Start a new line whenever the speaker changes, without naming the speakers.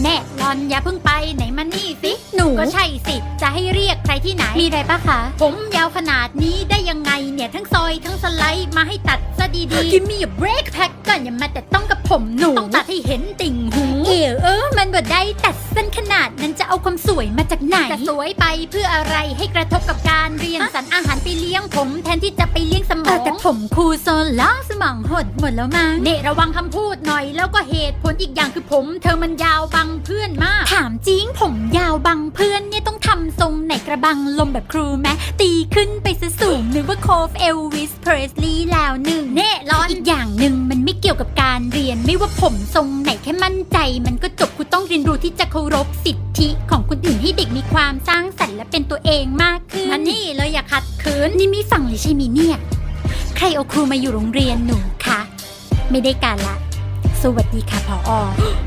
แน่รอนอย่าเพิ่งไปไหนมานี่สิ
หนู
ก็ใช่สิ จะให้เรียกใครที่ไหน
มีอะไรปะคะ
ผมยาวขนาดนี้ได้ยังไงเนี่ยทั้งซอยทั้งสไลด์มาให้ตัดซะดีๆ Give me a break แพ็กก่อนอย่ามาแต่ต้องกับผมหนู ต้องตัดให้เห็นติ่งหู เอวเออ มันบ่ได้ตัดสั้นขนาดนั้นจะเอาความสวยมาจากไหน จะสวยไปเพื่ออะไรให้กระทบกับการเรียนสรรอาหารไปเลี้ยงผม แทนที่จะไปเลี้ยงสม
เอ
อ
องแต่ผมครูโซนล้อส มองหดหมดแล้วมั้ง
เน่ระวังคำพูดหน่อย แล้วก็เหตุผลอีกอย่างคือผม เธอมันยาวบังเพื่อนมาก
ถามจริงผมยาวบังเพื่อนเนี่ยต้องทำทรงไหนกระบังลมแบบครูแมตีขึ้นไปซะสูงนึกว่าโคฟเอลวิสเพรสลีย์แล้วหนึ่ง
เน่ร้อน
อีกอย่างหนึ่งมันไม่เกี่ยวกับการเรียนไม่ว่าผมทรงไหนแค่มั่นใจ มันก็จบคุณต้องเรียนรู้ที่จะเคารพสิทธิของคนอื่นให้เด็กมีความสร้างสรรค์และเป็นตัวเองมากขึ้น
มันนี่เลยอย่าขัดขืน
นี่ไม่ฟังเลยใช่ไหมเนี่ยใครเอาครูมาอยู่โรงเรียนหนูคะ ไม่ได้การละ สวัสดีค่ะพออ